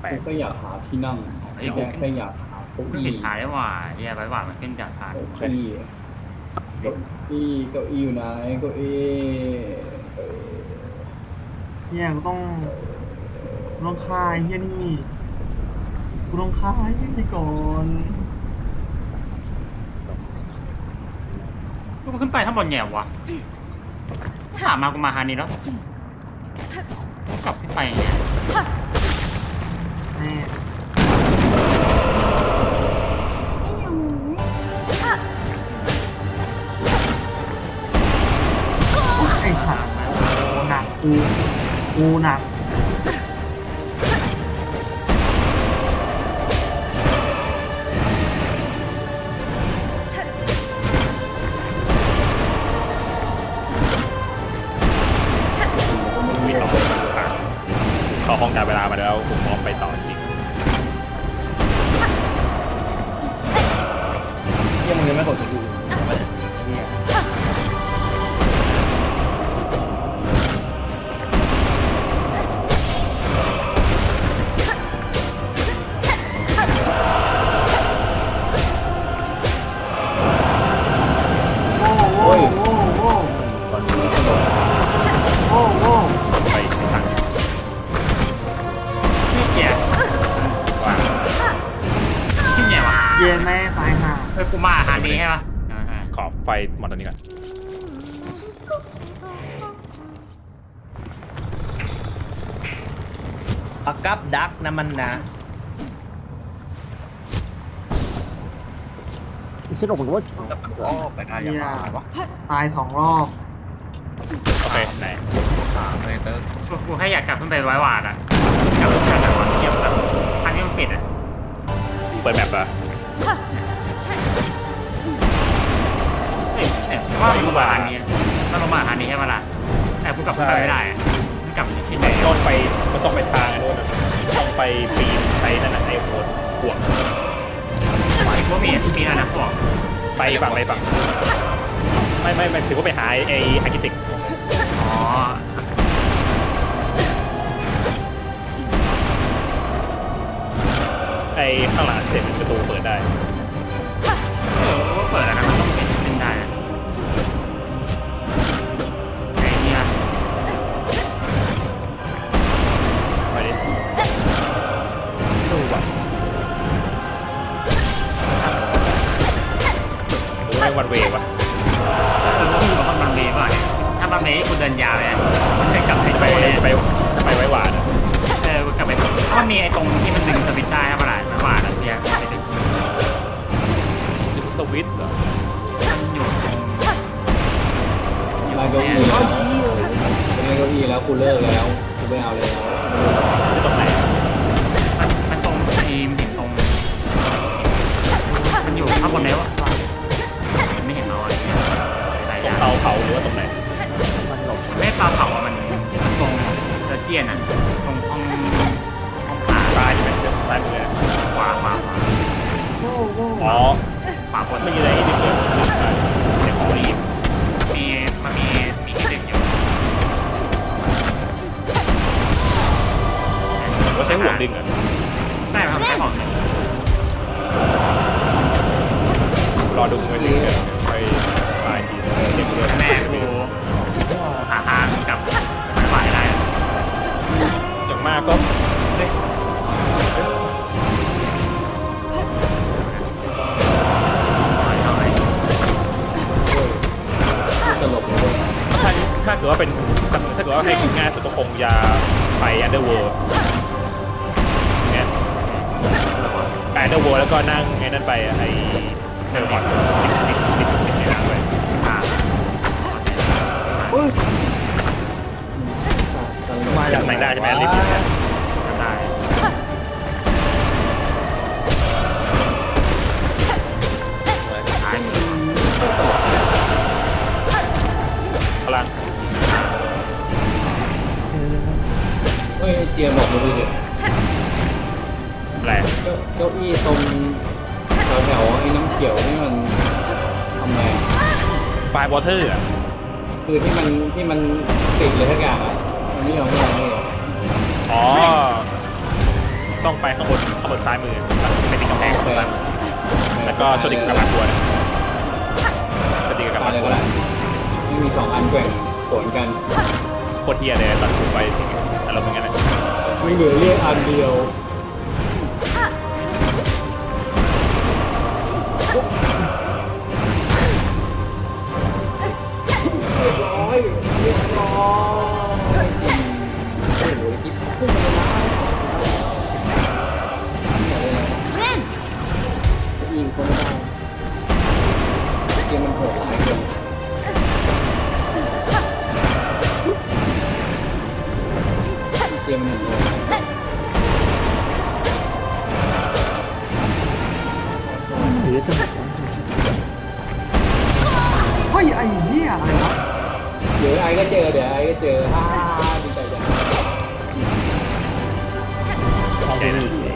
แปลกูกก็อยากหาที่นั่งไอ้แค่แค่อยากหาเก้ามันอี้ผิดทางได้ว่าเฮียไว้ว่ามันขึ้นจากทางเก้าอี้เก้าอี้เก้าอี้อยู่ไหนเก้าอี้เก้าอี้เฮียกูต้องกูต้องฆ่าไอ้เฮียนี่กูต้องฆ่าไอ้เฮียนี่ก่อนกูขึ้นไปข้างบนแง่วะถามมากูมาฮานี่แล้วกูกลับขึ้นไปอย่างเงี้ย แน่ไอ้สัตว์โอ้หนักกูกูหนักมีต่อเข้าห้องการเวลามาแล้วผายห่าเออกูมาฮานี่ใช่ปะอ่าขอไฟมอนตัวนี้ก่อนปักกับดักนะมันนะฉันออกมันว่าอ้อไปได้ยังไงวะตายสองรอบโอเคไหนถามเลยเติร์กูกูแค่อยากกลับขึ้นไปไว้วาดอะกลับขึ้นไปแต่วันเทียบกับทางที่มันปิดอะเปิดแมปอะ ว่ามันมาฮานี่มันมาฮานี่ใช่ปะล่ะแต่กูกลับขึ้นไปไม่ได้อะมันกลับขึ้นไปมันต้องไปมันต้องไปทางไอ้นู้นอะต้องไปปีนไปนั่นน่ะไอ้โคนห่วงไอ้พวกมีมีอะไรนะพวกไปฝั่งไปฝั่งไม่ไม่ไม่ถือว่าไปหาไอ้ไอ้อาร์กิเทคอ๋อไอ้ข้างหลังเสร็จเป็นประตูเปิดได้เออว่าเปิดแล้วนะามันเมย์กูเดินยาวเลยอะมันจะกลับไปจะไปโตเลยจะไปจะไปไว้หวานอะเออกูกลับไปถ้ามันมีไอ้ตรงที่มันดึงสวิตช์ได้ครับประหลาดมันว่าอะเพียไปดึงถึงสวิตช์เหรอมันอยู่ตรงอยู่ไล่เก้าเนี่ยอี้แล้วไล่เก้าอี้แล้วกูเลิกแล้วกูไม่เอาแล้วที่ตรงไหนมันมันตรงทีมเห็นตรงมันอยู่ข้างบนแล้วอะไม่เห็นเราอะไรหลายตอรงย่างเตาเผาหรือว่าตรงไหนมัน หลบมันไม่ปลาเผาอะมันตรงเซอร์เจียนอะตรงห้องห้องผ่าซ้ายใช่ไหมซ้ายมือนะขวาขวาขวาโอ้โหอ๋อขวาบนไม่มีอะไรที่เกิดขึ้นมาเดี๋ยวขอรีบมีมันมีมีที่ดึงอยู่ว่าใช้ห่วงดึงเหรอใช่ครับใช่ของดึงรอดูไปเรื่อยๆไปปลายทีเด็กเรือแม่กู กลับไม่ไหวได้อย่างมากก็เฮ้ยเท่าไหร่ตลกเลยถ้าถ้าเกิดว่าเป็นถ้าเกิดว่าให้ง่ายสุดก็คงจะไปอันเดอร์เวิลด์เนี่ยไปอันเดอร์เวิลด์แล้วก็นั่งไอ้นั่นไปไอ้เทอร์มอนติดติดติ ลกมาจากไหนได้ใช่ไหมลิฟต์เนี่ยจำได้ท้ายมือพลังเฮ้ยเจียบอกมาดูดิอะไรเก้าเก้าอี้ตรงแถวๆไอ้น้ำเขียวนี่มันทำไงไฟวอเตอร์อะ คือที่มันที่มันติดเลยทุกอย่างอะมันไม่ยอมไม่ยอมไม่ย ไปข้างบนข้างบนซ้ายมือไปติดกำแพงข้างบนซ้ายมือแล้วก็ชนอีกกับมาตัวนะชนอีกกับตายมาเลยตัวก็ได้ไม่มีสองอันแกว่งสวนกันโคตรเฮียเลยตอนกูไปถึงอารมณ์เป็นงั้นแหละไม่เหลือเรียกอันเดียว เกมมันโหดร้ายเกินเกมมันโหดร้ายหรือจะเฮ้ยไอ้เหี้ยอะไรวะเดี๋ยวไอ้ก็เจอเดี๋ยวไอ้ก็เจอฮ่าฮ่าดีใจจังใจนั่น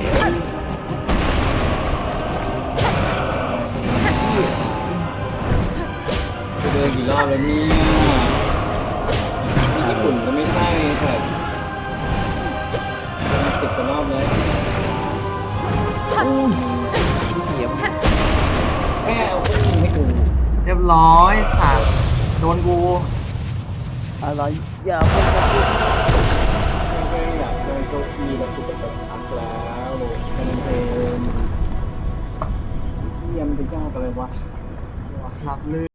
แล้วเนี่ยที่ญี่ปุ่นก็ไม่ใช่แต่เดินสิบกว่ารอบแล้วเขียมแค่เอาขึ้นให้ดูเรียบร้อยสัตว์โดนกูอะไรอย่าพูดนะแค่อยากได้เก้าอี้แล้วกูก็แบบชักแล้วแค่นั้นเองเยี่ยมจะยากอะไรวะหลับเลย